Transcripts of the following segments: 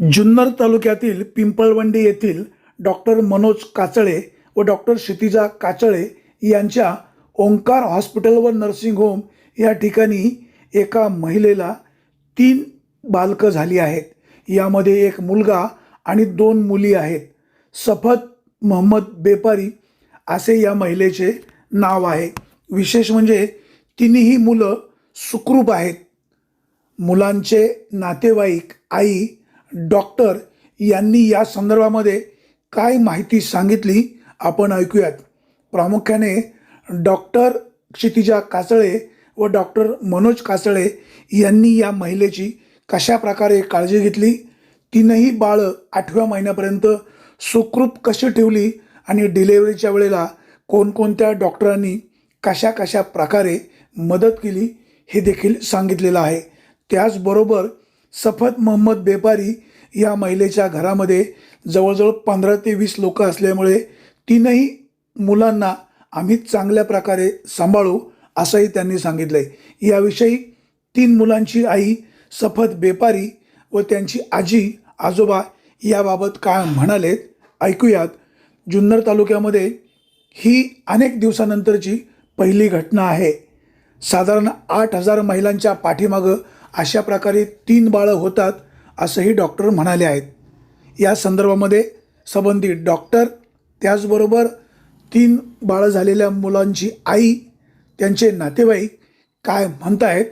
जुन्नर तालुक्यातील पिंपळवंडी येथील डॉक्टर मनोज काचळे व डॉक्टर क्षितिजा काचळे यांच्या ओंकार हॉस्पिटल व नर्सिंग होम या ठिकाणी एका महिलेला तीन बालकं झाली आहेत. यामध्ये एक मुलगा आणि दोन मुली आहेत. सफत मोहम्मद बेपारी असे या महिलेचे नाव आहे. विशेष म्हणजे तिन्ही मुलं सुखरूप आहेत. मुलांचे नातेवाईक आई डॉक्टर यांनी या संदर्भामध्ये काय माहिती सांगितली आपण ऐकूयात. प्रामुख्याने डॉक्टर क्षितिजा कासळे व डॉक्टर मनोज कासळे यांनी या महिलेची कशा प्रकारे काळजी घेतली तीनही बाळं आठव्या महिन्यापर्यंत सुखरूप कशी ठेवली आणि डिलेवरीच्या वेळेला कोणकोणत्या डॉक्टरांनी कशा कशा प्रकारे मदत केली हे देखील सांगितलेलं आहे. त्याचबरोबर सफत मोहम्मद बेपारी या महिलेच्या घरामध्ये जवळजवळ पंधरा ते वीस लोक असल्यामुळे तीनही मुलांना आम्ही चांगल्या प्रकारे सांभाळू असंही त्यांनी सांगितलं आहे याविषयी तीन मुलांची आई सफत बेपारी व त्यांची आजी आजोबा याबाबत काय म्हणालेत ऐकूयात. जुन्नर तालुक्यामध्ये ही अनेक दिवसानंतरची पहिली घटना आहे. साधारण आठ हजार महिलांच्या पाठीमागं अशा प्रकारे तीन बाळं होतात असंही डॉक्टर म्हणाले आहेत. या संदर्भामध्ये संबंधित डॉक्टर त्याचबरोबर तीन बाळं झालेल्या मुलांची आई त्यांचे नातेवाईक काय म्हणतायत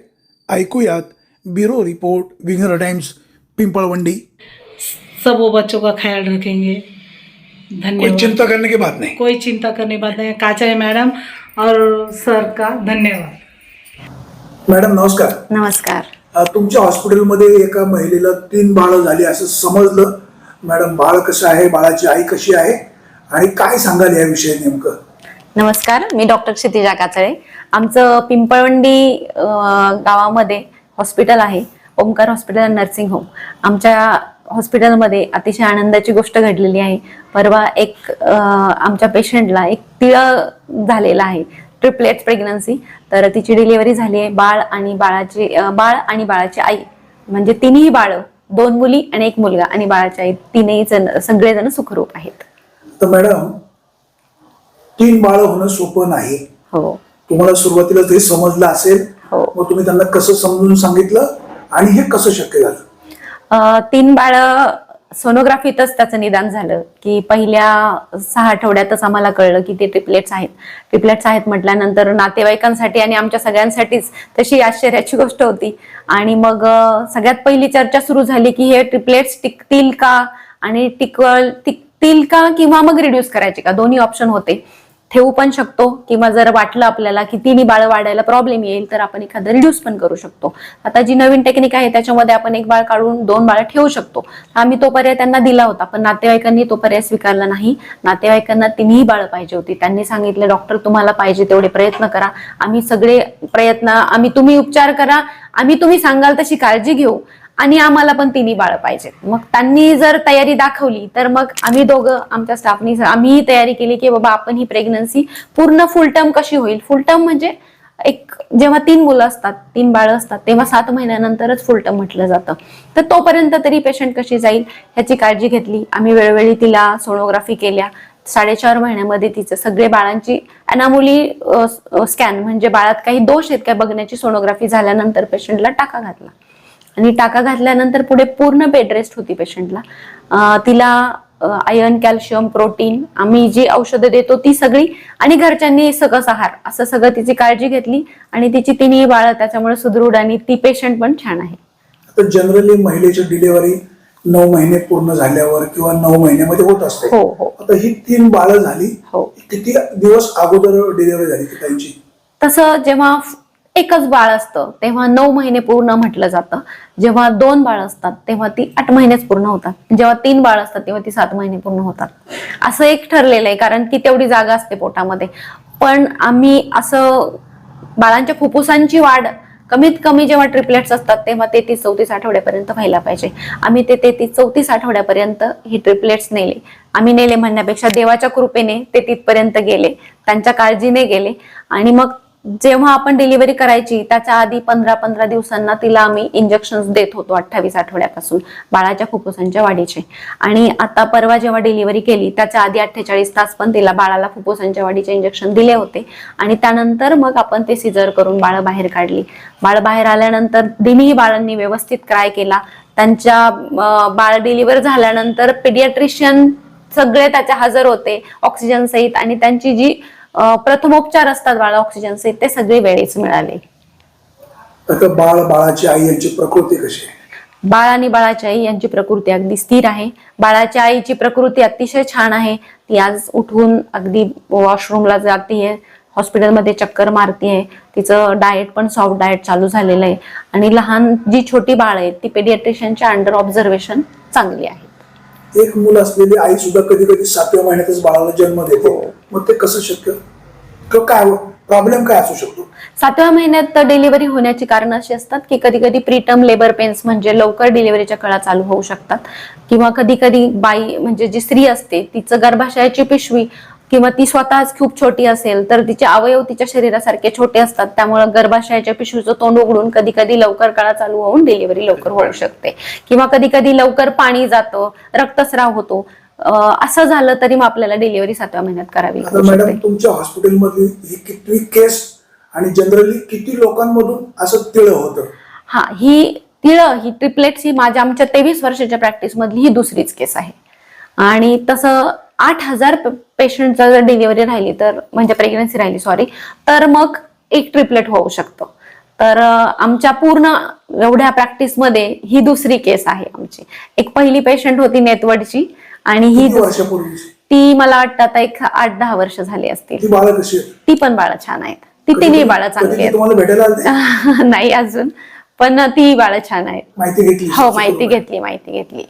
ऐकूयात bureau report winger times Pimpalwandi. सब वो बच्चों का ख्याल रखेंगे। कोई धन्यवाद चिंता करने की बात नहीं। कोई चिंता करने की बात नहीं। काचरे मैडम और सर का धन्यवाद। मॅडम नमस्कार। नमस्कार। तुमच्या हॉस्पिटलमध्ये एका महिलेला तीन बाळं झाली असं समजलं. मॅडम बाळ कसं आहे? बाळाची आई कशी आहे? आणि काय सांगाल याविषयी नेमकं? नमस्कार मी डॉक्टर क्षितिजा काचळे. आमचं पिंपळवंडी गावामध्ये हॉस्पिटल आहे. Omkar hospital and nursing home. आमच्या हॉस्पिटलमध्ये अतिशय आनंदाची गोष्ट घडलेली आहे. परवा एक आमच्या पेशंटला एक तिळ झालेला आहे. ट्रिपलेट प्रेग्नन्सी तर तिची डिलिव्हरी झाली आहे बाळ आणि बाळाची बाळ आणि बाळाची आई. म्हणजे तिन्ही बाळ दोन मुली आणि एक मुलगा आणि बाळाची आई. तीनही जण सगळेजण सुखरूप आहेत. तर मॅडम तीन बाळं होणं सोपं नाही. हो. तुम्हाला सुरुवातीला ते समजलं असेल हो. मग तुम्ही त्यांना कसं समजून सांगितलं आणि हे कसं शक्य झालं? तीन बाळ सोनोग्राफीतच त्याचं निदान झालं की पहिल्या सहा आठवड्यातच आम्हाला कळलं की ते ट्रिपलेट्स आहेत. ट्रिपलेट्स आहेत म्हटल्यानंतर नातेवाईकांसाठी आणि आमच्या सगळ्यांसाठीच तशी आश्चर्याची गोष्ट होती. आणि मग सगळ्यात पहिली चर्चा सुरू झाली की हे ट्रिपलेट्स टिकतील का? आणि टिकवल टिकतील का? किंवा मग रिड्यूस करायचे का? दोन्ही ऑप्शन होते. ठेवू पण शकतो किंवा जर वाटलं आपल्याला की तिन्ही बाळ वाढायला प्रॉब्लेम येईल तर आपण एखादं रिड्यूस पण करू शकतो. आता जी नवीन टेक्निक आहे त्याच्यामध्ये आपण एक बाळ काढून दोन बाळ ठेवू शकतो. आम्ही तो पर्याय त्यांना दिला होता पण नातेवाईकांनी तो पर्याय स्वीकारला नाही. नातेवाईकांना तिन्ही बाळ पाहिजे होती. त्यांनी सांगितलं डॉक्टर तुम्हाला पाहिजे तेवढे प्रयत्न करा. आम्ही सगळे प्रयत्न आम्ही तुम्ही उपचार करा. आम्ही तुम्ही सांगाल तशी काळजी घेऊ. आणि आम्हाला पण तिन्ही बाळ पाहिजेत. मग त्यांनी जर तयारी दाखवली तर मग आम्ही दोघं आमच्या स्टाफनी आम्हीही तयारी केली की बाबा आपण ही प्रेग्नन्सी पूर्ण फुल टर्म कशी होईल? फुल टर्म म्हणजे एक जेव्हा तीन मुलं असतात तीन बाळं असतात तेव्हा सात महिन्यानंतरच फुल टर्म म्हटलं जातं. तर तोपर्यंत तरी पेशंट कशी जाईल ह्याची काळजी घेतली. आम्ही वेळोवेळी तिला सोनोग्राफी केल्या. साडेचार महिन्यामध्ये तिचं सगळे बाळांची अनामुली स्कॅन म्हणजे बाळात काही दोष आहेत काय बघण्याची सोनोग्राफी झाल्यानंतर पेशंटला टाका घातला. आणि टाका घातल्यानंतर पुढे पूर्ण बेड रेस्ट होती पेशंटला तिला आयर्न कॅल्शियम प्रोटीन आम्ही जी औषधं देतो ती सगळी आणि घरच्यांनी सकस आहार असं सगळं तिची काळजी घेतली आणि तिची तिन्ही बाळं त्याच्यामुळे सुदृढ आणि ती पेशंट पण छान आहे. जनरली महिलेची डिलिव्हरी नऊ महिने पूर्ण झाल्यावर किंवा नऊ महिन्यामध्ये होत असते. हो हो. आता ही तीन बाळं झाली हो. किती दिवस अगोदर डिलिव्हरी झाली त्यांची तसं जेव्हा एकच बाळ असतं तेव्हा नऊ महिने पूर्ण म्हटलं जातं. जेव्हा दोन बाळ असतात तेव्हा ती आठ महिनेच पूर्ण होतात. जेव्हा तीन बाळ असतात तेव्हा ती सात महिने पूर्ण होतात. असं एक ठरलेलं आहे कारण की तेवढी जागा असते पोटामध्ये. पण आम्ही असं बाळांच्या फुफ्फुसांची वाढ कमीत कमी जेव्हा ट्रिपलेट्स असतात तेव्हा तेहतीस चौतीस आठवड्यापर्यंत व्हायला पाहिजे. आम्ही ते तेहतीस चौतीस आठवड्यापर्यंत हे ट्रिपलेट्स नेले. आम्ही नेले म्हणण्यापेक्षा देवाच्या कृपेने ते तिथपर्यंत गेले त्यांच्या काळजीने गेले. आणि मग जेव्हा आपण डिलिव्हरी करायची त्याच्या आधी पंधरा पंधरा दिवसांना तिला आम्ही इंजेक्शन देत होतो अठ्ठावीस आठवड्यापासून. बाळाच्या फुफ्फुसांच्या वाढीचे. आणि आता परवा जेव्हा डिलिव्हरी केली त्याच्या आधी अठ्ठेचाळीस तास पण तिला बाळाला फुफ्फुसांच्या वाढीचे इंजेक्शन दिले होते. आणि त्यानंतर मग आपण ते सिजर करून बाळ बाहेर काढली. बाळ बाहेर आल्यानंतर दिनही बाळांनी व्यवस्थित क्राय केला. त्यांच्या बाळ डिलिव्हर झाल्यानंतर पिडियाट्रिशियन सगळे त्याच्या हजर होते ऑक्सिजन सहित. आणि त्यांची जी प्रथमोपचार असतात बाळा ऑक्सिजन सहित ते सगळे वेळेच मिळाले. आता बाळ बाळाची आई यांची प्रकृती कशी आहे? बाळ आणि बाळाची आई यांची प्रकृती अगदी स्थिर आहे. बाळाच्या आईची प्रकृती अतिशय छान आहे. ती आज उठून अगदी वॉशरूमला जातीये हॉस्पिटलमध्ये चक्कर मारतीये. तिचं डाएट पण सॉफ्ट डाएट चालू झालेलं आहे. आणि लहान जी छोटी बाळ आहेत ती पेडियाट्रिशियनच्या अंडर ऑब्झर्वेशन चांगली आहे. एक मूल असलेली आई सुद्धा कधी कधी सातव्या महिन्यातच बाळाला जन्म देते. मग ते कसं शक्य? काय प्रॉब्लेम काय असू शकतो? सातव्या महिन्यात डिलिव्हरी होण्याची कारण अशी असतात की कधी कधी प्रीटर्म लेबर पेन्स म्हणजे लवकर डिलिव्हरीच्या कळा चालू होऊ शकतात. किंवा कधी कधी बाई म्हणजे जी स्त्री असते तिचं गर्भाशयाची पिशवी किंवा ती स्वतःच खूप छोटी असेल तर तिचे अवयव तिच्या शरीरासारखे छोटे असतात. त्यामुळे गर्भाशयाच्या पिशवीचं तोंड उघडून कधी कधी लवकर कळा चालू होऊन डिलिव्हरी लवकर होऊ शकते. किंवा कधी कधी लवकर पाणी जातं रक्तस्राव होतो. असं झालं तरी मग आपल्याला डिलिव्हरी सातव्या महिन्यात करावी मॅडम शकते. तुमच्या हॉस्पिटलमधली ही कितवी केस आणि जनरली किती लोकांमधून असं तिळ होतं? हा ही तिळ ही ट्रिपलेट्स ही माझ्या आमच्या तेवीस वर्षाच्या प्रॅक्टिस मधली ही दुसरीच केस आहे. आणि तसं आठ हजार पेशंटचा जर डिलिव्हरी राहिली तर म्हणजे प्रेग्नन्सी राहिली सॉरी तर मग एक ट्रिपलेट होऊ शकतो. तर आमच्या पूर्ण एवढ्या प्रॅक्टिसमध्ये ही दुसरी केस आहे आमची. एक पहिली पेशंट होती नेतवडची आणि ही ती मला वाटतं आता एक आठ दहा वर्ष झाली असतील. ती पण बाळं छान आहेत ती तिन्ही बाळं चांगली आहेत. नाही अजून पण ती बाळं छान आहेत. हो माहिती घेतली माहिती घेतली.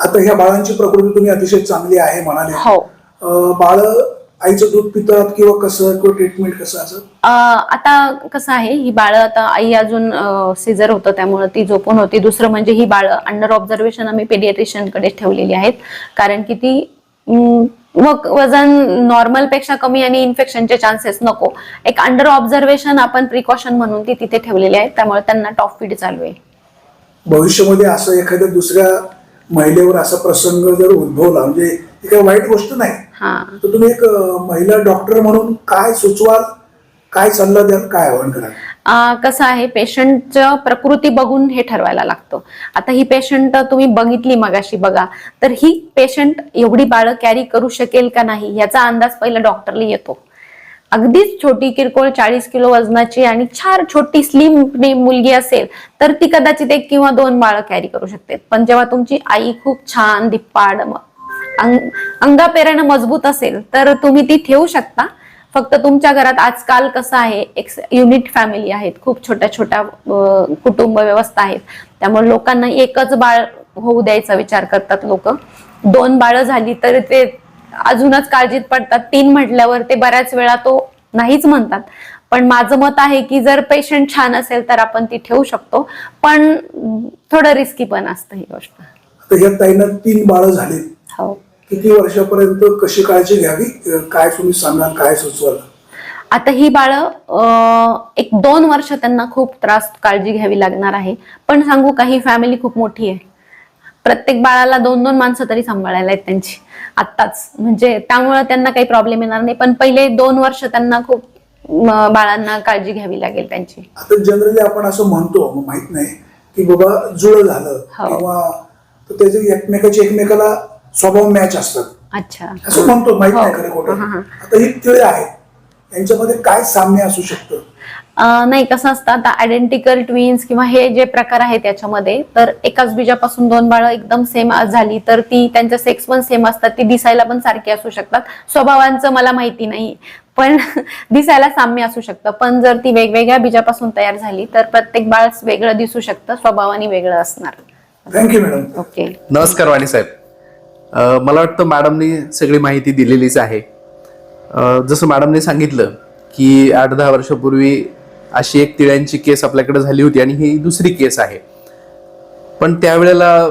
आता ह्या बाळांची प्रकृती तुम्ही अतिशय चांगली आहे म्हणाले. हो. बाळं आईचं दूध पितात किंवा कसं किंवा ट्रीटमेंट कसं असं? अं, आता कसं आहे ही बाळं आता आई अजून सिझर होतं त्यामुळे ती झोपून होती. दुसरं म्हणजे ही बाळं अंडर ऑब्झर्वेशन आम्ही पेडियाट्रिशियनकडे ठेवलेली आहेत. कारण की ती अं, मग वजन नॉर्मलपेक्षा कमी आणि इन्फेक्शनचे चान्सेस नको. एक अंडर ऑब्झर्वेशन आपण प्रिकॉशन म्हणून ती तिथे ठेवलेली आहे. त्यामुळे त्यांना टॉप फीड चालू आहे. भविष्यामध्ये असं एखाद्या दुसऱ्या महिलेवर असा प्रसंग जर उद्भवला म्हणजे ही काही वाईट गोष्ट नाही. हा. तर तुम्ही एक महिला डॉक्टर म्हणून काय सुचवाल? काय सल्ला द्याल? काय आव्हान कराल? कसं आहे पेशंटचं प्रकृती बघून हे ठरवायला लागतं. आता ही पेशंट तुम्ही बघितली मगाशी बघा तर ही पेशंट एवढी बाळं कॅरी करू शकेल का नाही याचा अंदाज पहिला डॉक्टरला येतो. अगदीच छोटी किरकोळ चाळीस किलो वजनाची आणि छान छोटी स्लिम मुलगी असेल तर ती कदाचित एक किंवा दोन बाळ कॅरी करू शकते. पण जेव्हा तुमची आई खूप छान दिप्पाड अंग अंगापेरानं मजबूत असेल तर तुम्ही ती ठेवू शकता. फक्त तुमच्या घरात आजकाल कसं आहे एक युनिट फॅमिली आहेत खूप छोट्या छोट्या कुटुंब व्यवस्था आहेत. त्यामुळे लोकांना एकच बाळ होऊ द्यायचा विचार करतात लोक. दोन बाळं झाली तर ते अजूनच काळजीत पडतात. तीन म्हटल्यावर ते बऱ्याच वेळा तो नाहीच म्हणतात. पण माझं मत आहे की जर पेशंट छान असेल तर आपण ती ठेवू शकतो. पण थोडं रिस्की पण असतं ही गोष्ट. ह्या ताईंना तीन बाळं झाली हो. किती वर्षापर्यंत कशी काळजी घ्यावी? काय तुम्ही सांगाल? काय सुचवाल? आता ही बाळं एक दोन वर्ष त्यांना खूप त्रास काळजी घ्यावी लागणार आहे. पण सांगू का ही फॅमिली खूप मोठी आहे. प्रत्येक बाळाला दोन दोन माणसं तरी सांभाळायला आहेत त्यांची. आत्ताच. म्हणजे त्यामुळे त्यांना काही प्रॉब्लेम येणार नाही. पण पहिले दोन वर्ष त्यांना खूप बाळांना काळजी घ्यावी लागेल त्यांची. आता जनरली आपण असं म्हणतो माहीत नाही की बाबा जुळं झालं हो. किंवा त्याचे एकमेकाचे एकमेकाला स्वभाव मॅच असतात. अच्छा. असं म्हणतो माहीत नाही हो. खरं खोटं. आता ही तिळे आहेत. यांच्यामध्ये काय साम्य असू शकतं? नाही कसं असतं आता आयडेंटिकल ट्विन्स किंवा हे जे प्रकार आहेत याच्यामध्ये तर एकाच बीजापासून दोन बाळं एकदम सेम झाली तर ती त्यांच्या सेक्स पण सेम असतात ती दिसायला पण सारखी असू शकतात. स्वभावांचं मला माहिती नाही पण दिसायला साम्य असू शकतं. पण जर ती वेगवेगळ्या बीजापासून तयार झाली तर प्रत्येक बाळ वेगळं दिसू शकतं स्वभावाने वेगळं असणार. थँक्यू मॅडम ओके नमस्कार वाणी साहेब. अ, मला वाटतं मॅडमनी सगळी माहिती दिलेलीच आहे. अ, जसं मॅडमने सांगितलं की आठ दहा वर्षापूर्वी अशी एक तिळ्यांची केस आपल्याकडे झाली होती आणि ही दुसरी केस आहे. पण त्यावेळेला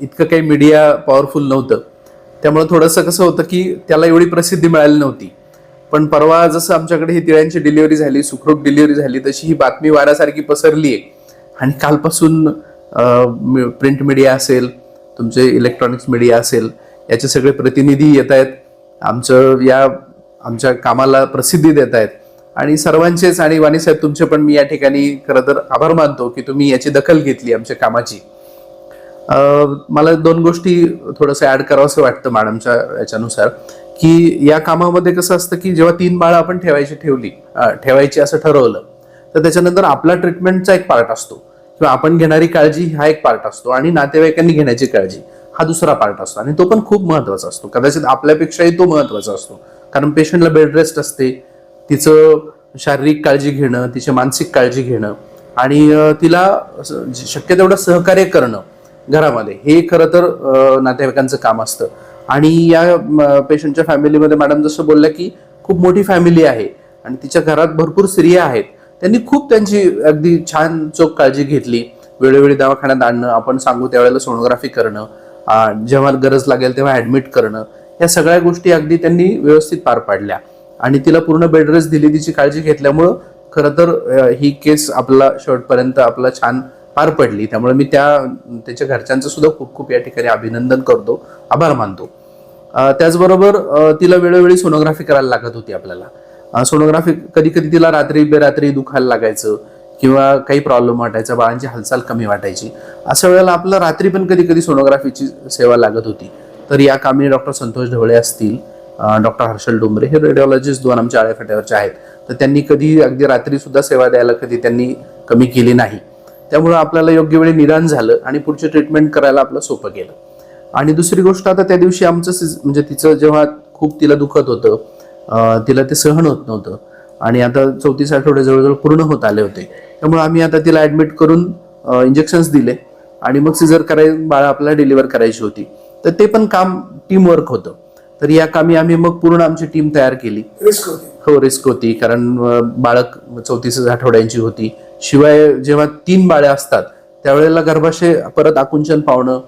इतकं काही मीडिया पॉवरफुल नव्हतं. त्यामुळे थोडंसं कसं होतं की त्याला एवढी प्रसिद्धी मिळाली नव्हती. पण परवा जसं आमच्याकडे ही तिळ्यांची डिलिव्हरी झाली सुखरूप डिलिव्हरी झाली तशी ही बातमी वाऱ्यासारखी पसरली आहे. आणि कालपासून प्रिंट मीडिया असेल तुमचे इलेक्ट्रॉनिक्स मीडिया असेल याचे सगळे प्रतिनिधी येत आहेत. आमचं या आमच्या कामाला प्रसिद्धी देत आहेत. आणि सर्वांचेच आणि वाणी साहेब तुमचे पण मी या ठिकाणी खरं तर आभार मानतो की तुम्ही याची दखल घेतली आमच्या कामाची. मला दोन गोष्टी थोडंसं ऍड करावंसं वाटतं मॅडमच्या याच्यानुसार की या कामामध्ये कसं असतं की जेव्हा तीन बाळं आपण ठेवायची ठेवली ठेवायची असं ठरवलं तर त्याच्यानंतर आपला ट्रीटमेंटचा एक पार्ट असतो. किंवा आपण घेणारी काळजी हा एक पार्ट असतो आणि नातेवाईकांनी घेण्याची काळजी हा दुसरा पार्ट असतो. आणि तो पण खूप महत्त्वाचा असतो. कदाचित आपल्यापेक्षाही तो महत्त्वाचा असतो. कारण पेशंटला बेड रेस्ट असते. तिचं शारीरिक काळजी घेणं तिची मानसिक काळजी घेणं आणि तिला शक्य तेवढं सहकार्य करणं घरामध्ये हे खरं तर नातेवाईकांचं काम असतं. आणि या पेशंटच्या फॅमिलीमध्ये मॅडम जसं बोलल्या की खूप मोठी फॅमिली आहे आणि तिच्या घरात भरपूर स्त्रिया आहेत त्यांनी खूप त्यांची अगदी छान चोख काळजी घेतली. वेळोवेळी दवाखान्यात आणणं आपण सांगू त्यावेळेला सोनोग्राफी करणं जेव्हा गरज लागेल तेव्हा ऍडमिट करणं या सगळ्या गोष्टी अगदी त्यांनी व्यवस्थित पार पाडल्या. आणि तिला पूर्ण बेड दिली तिची काळजी घेतल्यामुळं खरं तर ही केस आपला शेवटपर्यंत आपला छान पार पडली. त्यामुळे मी त्या त्याच्या घरच्यांचं सुद्धा खूप खूप या ठिकाणी अभिनंदन करतो. आभार मानतो. त्याचबरोबर तिला वेळोवेळी सोनोग्राफी करायला लागत होती आपल्याला. सोनोग्राफी कधी कधी तिला रात्री बेरात्री दुखायला लागायचं किंवा काही प्रॉब्लेम वाटायचा बाळांची हालचाल कमी वाटायची. अशा वेळेला आपलं रात्री पण कधी कधी सोनोग्राफीची सेवा लागत होती. तर या कामी डॉक्टर संतोष ढवळे असतील डॉक्टर हर्षल डोंबरे हे रेडिओलॉजिस्ट दोन आमच्या आळेफाट्यावरचे आहेत. तर त्यांनी कधी अगदी रात्री सुद्धा सेवा द्यायला कधी त्यांनी कमी केली नाही. त्यामुळं आपल्याला योग्य वेळी निदान झालं आणि पुढचे ट्रीटमेंट करायला आपलं सोपं गेलं. आणि दुसरी गोष्ट आता त्या दिवशी आमचं सिज- म्हणजे तिचं जेव्हा खूप तिला दुखत होतं तिला ते सहन होत नव्हतं. आणि आता चौतीस आठवडे जवळजवळ पूर्ण होत आले होते. त्यामुळे आम्ही आता तिला ॲडमिट करून इंजेक्शन्स दिले. आणि मग सिझर कराय बाळा आपल्याला डिलिव्हर करायची होती. तर ते पण काम टीमवर्क होतं. तर या कामी आम्ही मग पूर्ण आमची टीम तयार केली. रिस्क होती. हो रिस्क होती. कारण बाळक चौतीस आठवड्यांची होती. शिवाय जेव्हा तीन बाळे असतात त्यावेळेला गर्भाशय परत आकुंचन पावणं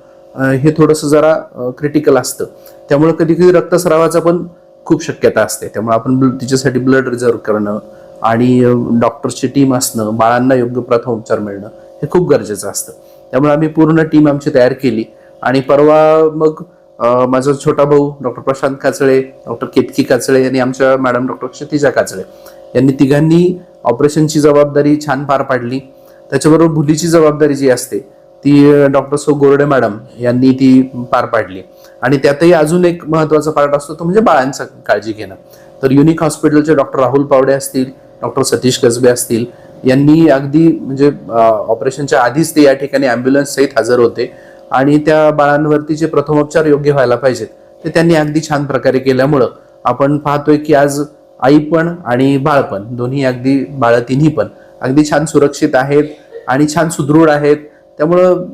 हे थोडंसं जरा क्रिटिकल असतं. त्यामुळे कधी कधी रक्तस्रावाचा पण खूप शक्यता असते. त्यामुळे आपण तिच्यासाठी ब्लड रिझर्व करणं आणि डॉक्टर्सची टीम असणं बाळांना योग्य प्रथम उपचार मिळणं हे खूप गरजेचं असतं. त्यामुळे आम्ही पूर्ण टीम आमची तयार केली. आणि परवा मग माझा छोटा भाऊ डॉक्टर प्रशांत काचळे डॉक्टर केतकी काचळे आणि आमच्या मॅडम डॉक्टर क्षितिजा काचळे यांनी तिघांनी ऑपरेशनची जबाबदारी छान पार पाडली. त्याच्याबरोबर भुलीची जबाबदारी जी असते ती डॉक्टर सो गोरडे मॅडम यांनी ती पार पाडली. आणि त्यातही अजून एक महत्त्वाचा पार्ट असतो तो म्हणजे बाळांचा काळजी घेणं. तर युनिक हॉस्पिटलचे डॉक्टर राहुल पावडे असतील डॉक्टर सतीश कसबे असतील यांनी अगदी म्हणजे ऑपरेशनच्या आधीच ते या ठिकाणी ॲम्ब्युलन्स सहित हजर होते. आणि त्या बाळांवरती जे प्रथमोपचार योग्य व्हायला पाहिजेत ते त्यांनी अगदी छान प्रकारे केल्यामुळं आपण पाहतोय की आज आई पण आणि बाळ पण दोन्ही अगदी बाळ तिन्ही पण अगदी छान सुरक्षित आहेत आणि छान सुदृढ आहेत. त्यामुळं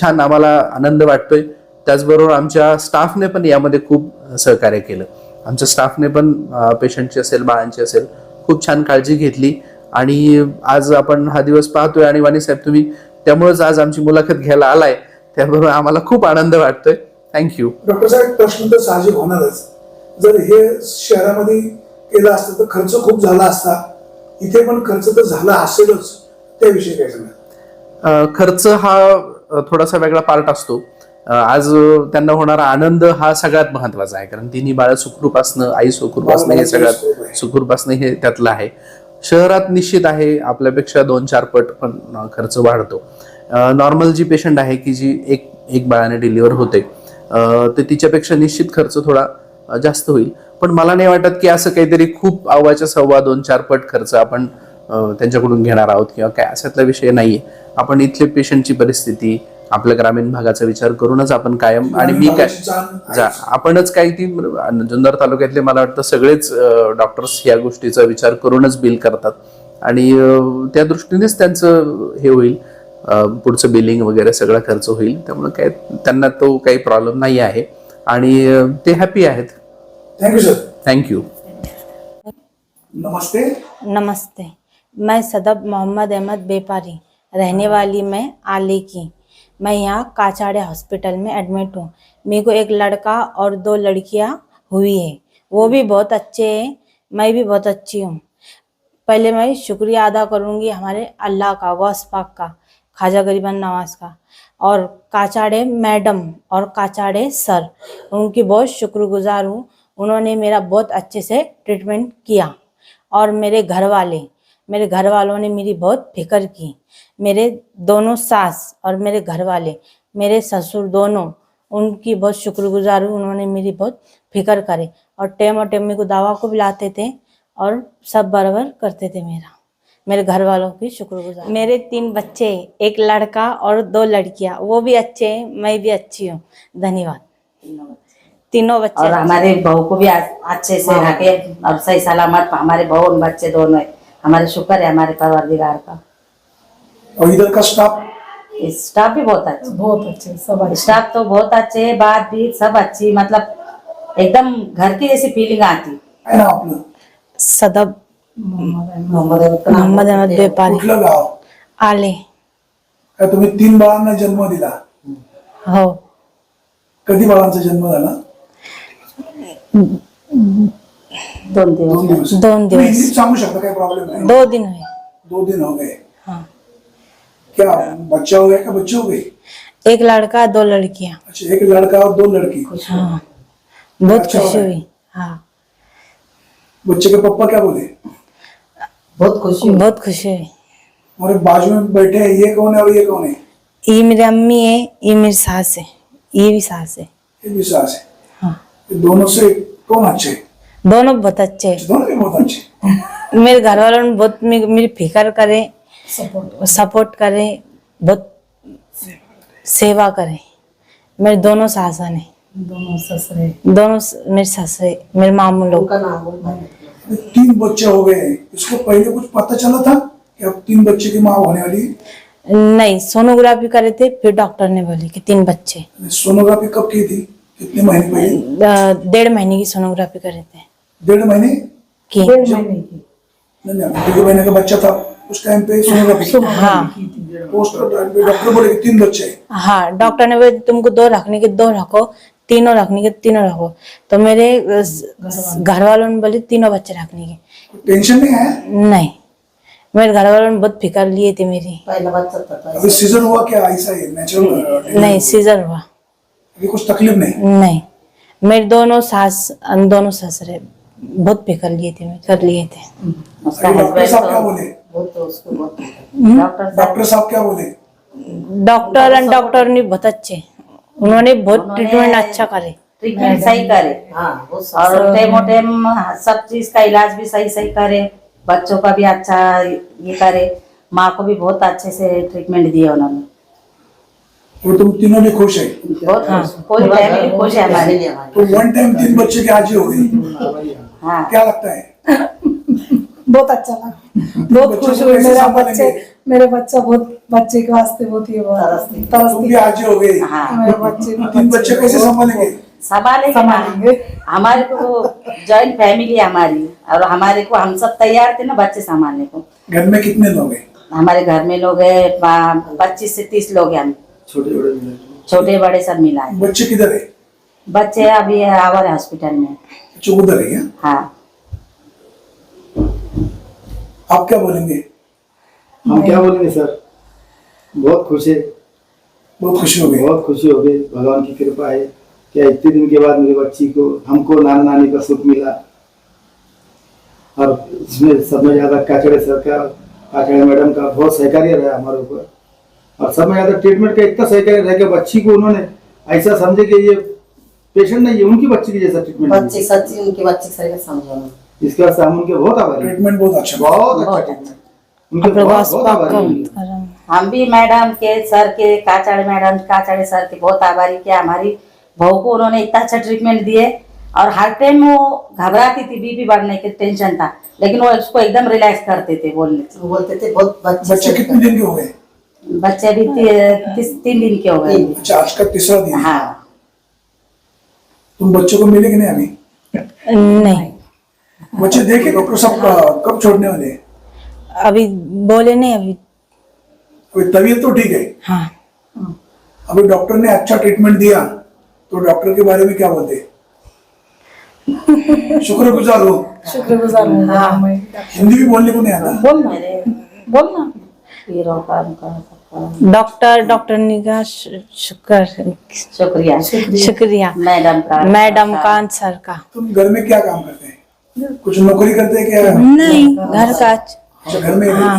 छान आम्हाला आनंद वाटतोय. त्याचबरोबर आमच्या स्टाफने पण यामध्ये खूप सहकार्य केलं. आमच्या स्टाफने पण पेशंटची असेल बाळांची असेल खूप छान काळजी घेतली आणि आज आपण हा दिवस पाहतोय. आणि वाणी साहेब तुम्ही त्यामुळेच आज आमची मुलाखत घ्यायला आलाय. त्याबरोबर आम्हाला खूप आनंद वाटतोय. थँक्यू डॉक्टर साहेब प्रश्न तर साहजिक होणारच. जर हे शहरामध्ये केलं असतं तर खर्च खूप झाला असता. इथे पण खर्च तर झाला असेलच. त्याविषयी काय सांगा खर्च हा थोडासा वेगळा पार्ट असतो. आज त्यांना होणारा आनंद हा सगळ्यात महत्त्वाचा आहे. कारण तिन्ही बाळं सुखरूप असणं आई सुखरूप असणं हे सुखरूप सगळ्यात. सुखरूप असणं हे त्यातलं आहे. शहरात निश्चित आहे. आपल्यापेक्षा दोन चार पट पण खर्च वाढतो. नॉर्मल जी पेशंट आहे की जी एक एक बाळाने डिलिव्हर होते ते तर तिच्यापेक्षा निश्चित खर्च थोडा जास्त होईल. पण मला नाही वाटत की असं काहीतरी खूप अव्वाच्या सव्वा दोन चार पट खर्च आपण त्यांच्याकडून घेणार आहोत किंवा काय अशातला विषय नाहीये. आपण इथले पेशंटची परिस्थिती आपल्या ग्रामीण भागाचा विचार करूनच आपण कायम आणि मी काय जा आपणच काय ती जुन्नर तालुक्यातले मला वाटतं सगळेच डॉक्टर्स या गोष्टीचा विचार करूनच बिल करतात. आणि त्या दृष्टीनेच त्यांचं हे होईल. पुढचं बिलिंग वगैरे सगळा खर्च होईल. त्यामुळे काय त्यांना तो काही प्रॉब्लेम नाही आहे. आणि ते हॅपी आहेत. Thank you sir thank you नमस्ते. नमस्ते. मैं सदब मोहम्मद अहमद बेपारी रहने वाली मैं आली की। मैं यहाँ काचाड़े हॉस्पिटल में एडमिट हूँ। मेरे को एक लड़का और दो लड़कियाँ हुई है। वो भी बहुत अच्छे हैं मैं भी बहुत अच्छी हूँ। पहले मैं शुक्रिया अदा करूँगी हमारे अल्लाह का गौस पाक का। ख्वाजा गरीबन नवाज़ का। और काचाड़े मैडम और काचाड़े सर, उनकी बहुत शुक्रगुजार हूँ। उन्होंने मेरा बहुत अच्छे से ट्रीटमेंट किया। और मेरे घर वाले मेरे घर वालों ने मेरी बहुत फ़िक्र की। मेरे दोनों सास और मेरे घर वाले मेरे ससुर दोनों, उनकी बहुत शुक्रगुजार हूँ। उन्होंने मेरी बहुत फ़िक्र करे और टेम और टेमी को दवा को भी लाते थे और सब बराबर करते थे मेरा। मेरे घर वालों की शुक्रगुजार। मेरे तीन बच्चे एक लड़का और दो लड़कियाँ वो भी अच्छे हैं मैं भी अच्छी हूँ। धन्यवाद। तीनों बच्चे और हमारे बहू को भी अच्छे से रखे। और सही सलामत हमारे बहू और बच्चे दोनों है। हमारे शुक्र है हमारे परवरदिगार का। और इधर का स्टाफ स्टाफ भी बहुत अच्छा बहुत अच्छे सब अच्छे स्टाफ तो बहुत अच्छे है बात भी सब अच्छी मतलब एकदम घर की जैसी फीलिंग आती। आपलं सदब मोहम्मद मोहम्मद अहमद व्यापारी कुठलं गाव? आले। काय तुम्ही तीन बाळांना जन्म दिला? हो. कधी बाळांचा जन्म झाला? दोन दिवस. दोन दिवस. दोन तुम्ही दिवस. हिंदीत सांगू शकता काही प्रॉब्लेम नाही. दो दिन हुए दो दिन हो गए. हाँ. क्या बच्चा हो गया क्या बच्चे हो गए एक लड़का दो लड़कियाँ। अच्छा एक लड़का और दो लड़की। हाँ। बहुत अच्छा खुशी हुआ। हुई। हाँ। बच्चे के पापा क्या बोले? बहुत खुशी हुई। बहुत खुशी हुई हमारे बाजू में बैठे हैं ये कौन है और ये कौन है? ये मेरी अम्मी है ये मेरी सास है ये भी सास है। ये भी सास है। हाँ। ये दोनों से कौन अच्छे हैं? दोनों बहुत अच्छे हैं। दोनों भी बहुत अच्छे हैं। मेरे घर वालों ने बहुत मे- मेरी फिक्र करे सपोर्ट सपोर्ट करे बहुत सेवा करे। मेरे दोनों सासा ने दोनों ससुरे। दोनों स- मेरे ससुरे मेरे मामू लोग। ये तीन बच्चे हो गए इसको पहले कुछ पता चला था कि अब तीन बच्चे की माँ होने वाली नहीं सोनोग्राफी करे थे फिर डॉक्टर ने बोले कि तीन बच्चे। सोनोग्राफी कब की थी? कितने महीने पहले? डेढ़ महीने की सोनोग्राफी करे थे। डेढ़ महीने? की। डेढ़ महीने की। नहीं नहीं डेढ़ महीने का बच्चा था। उस टाइम पे सोनोग्राफी। हाँ। डॉक्टर बोले तीन बच्चे हाँ। डॉक्टर ने बोले तुमको दो रखने के दो रखो। तीनों रखने के तीनों रखो। तो मेरे घर वालों ने बोले तीनों बच्चे रखने के। टेंशन नहीं है? नहीं। मेरे घर वालों ने बहुत फ़िक्र लिए थे मेरी। पहला बच्चा था तो सीजर हुआ क्या? ऐसा ही नेचुरल नहीं सीजर हुआ। अभी कुछ तकलीफ़ नहीं? नहीं। मेरे दोनों सास अन दोनों ससुरे बहुत फ़िक्र लिए थे मेरे कर लिए थे। डॉक्टर साहब क्या तो बोले डॉक्टर डॉक्टर साहब क्या बोले? डॉक्टर एंड डॉक्टर ने बहुत अच्छे। उन्होंने बहुत उन्होंने- ट्रीटमेंट अच्छा करे। ट्रीटमेंट सही करे। और टेमो टेम सब चीज का इलाज भी सही सही करे बच्चों का भी अच्छा ये करे। माँ को भी बहुत अच्छे से ट्रीटमेंट दिए उन्होंने। और तुम तीनों भी खुश है। बहुत खुश पूरी फैमिली खुश है हमारी। तो वन टाइम तीन बच्चे की आज ही हो गई। हाँ। क्या लगता है? बहुत अच्छा लगा बहुत खुश कैसे मेरा बच्चे मेरे बच्चा बहुत बच्चे के वास्ते बहुत ही तरसती। आज हो गई हाँ मेरे बच्चे तीन बच्चे कैसे संभालेंगे? संभालेंगे संभालेंगे। हमारे को जॉइंट फैमिली है हमारी। और हमारे को हम सब तैयार थे ना बच्चे संभालने को। घर में कितने लोग हैं? हमारे घर में लोग है पच्चीस से तीस लोग हैं हम। छोटे बड़े सब मिला है बच्चे किधर है? बच्चे अभी आवर हॉस्पिटल में। बच्चे उधर है हाँ। आप क्या बोलेंगे? हम क्या बोलेंगे सर? बहुत खुश है। बहुत खुशी हो गई बहुत खुशी हो गई भगवान की कृपा है। क्या इतने दिन के बाद मेरी बच्ची को हमको नाना नानी का सुख मिला। और इसमें सब में ज़्यादा काचड़े सर का काचड़े मैडम का बहुत सहकार्य रहा हमारे ऊपर। और सब में ज़्यादा ट्रीटमेंट का इतना सहकार्य रहा कि बच्ची को उन्होंने ऐसा समझे कि ये पेशेंट नहीं है उनकी बच्ची की जैसा ट्रीटमेंट बच्चे सच्ची उनकी बच्ची सही समझो इसके वास्ते हम उनके बहुत आभारी ट्रीटमेंट बहुत अच्छा बहुत अच्छा ट्रीटमेंट उनके बहुत बहुत आभारी हम भी मैडम के सर के काचाड़े मैडम काचाड़े सर के बहुत आभारी किया। हमारी बहू को उन्होंने इतना अच्छा ट्रीटमेंट दिए और हर टाइम वो घबराती थी बीपी बढ़ने की टेंशन था। लेकिन वो उसको एकदम रिलैक्स करते थे बोलने बोलते थे बहुत बच्चे बच्चे कितने दिन के हो गए? बच्चे अभी ती- तीस- तीन दिन के हो गए। अच्छा आज का तीसरा दिन। हाँ। तुम बच्चों को मिले कि नहीं अभी? नहीं। बच्चे देखे डॉक्टर साहब का- कब छोड़ने वाले अभी बोले नहीं अभी। अभी तबीयत तो ठीक है? हाँ। अभी डॉक्टर ने अच्छा ट्रीटमेंट दिया तो डॉक्टर के बारे में क्या बोलते? शुक्रगुजार हो। शुक्रगुजार हूँ। हाँ। हिंदी भी बोलने को नहीं आता। बोल ना। बोल ना। हीरो का उनका सबका डॉक्टर डॉक्टर निगाह शु- शुक्र शुक्रिया। शुक्रिया। मैडम का मैडम का सर का। तुम घर में क्या काम करते हैं? कुछ नौकरी करते हैं क्या? नहीं घर का अच्छा, घर में हाँ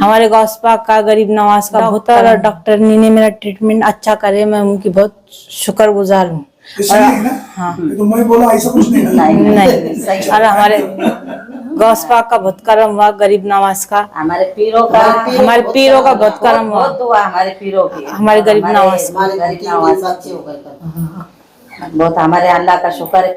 हमारे गौसपा का गरीब नवाज़ का बहुत और डॉक्टर ने मेरा ट्रीटमेंट अच्छा करे मैं उनकी बहुत शुक्रगुजार हूँ। ये सही है ये तो मैं बोला ऐसा कुछ नहीं ना नहीं और हमारे गौसपा का बहुत कर्म हुआ गरीब नवाज़ का। हमारे पीरों का हमारे पीरों का बहुत कर्म हुआ। हमारे पीरों की। हमारे गरीब नवाज़ हमारे गरीब नवाज़ हो गए बहुत हमारे अल्लाह का शुक्र है।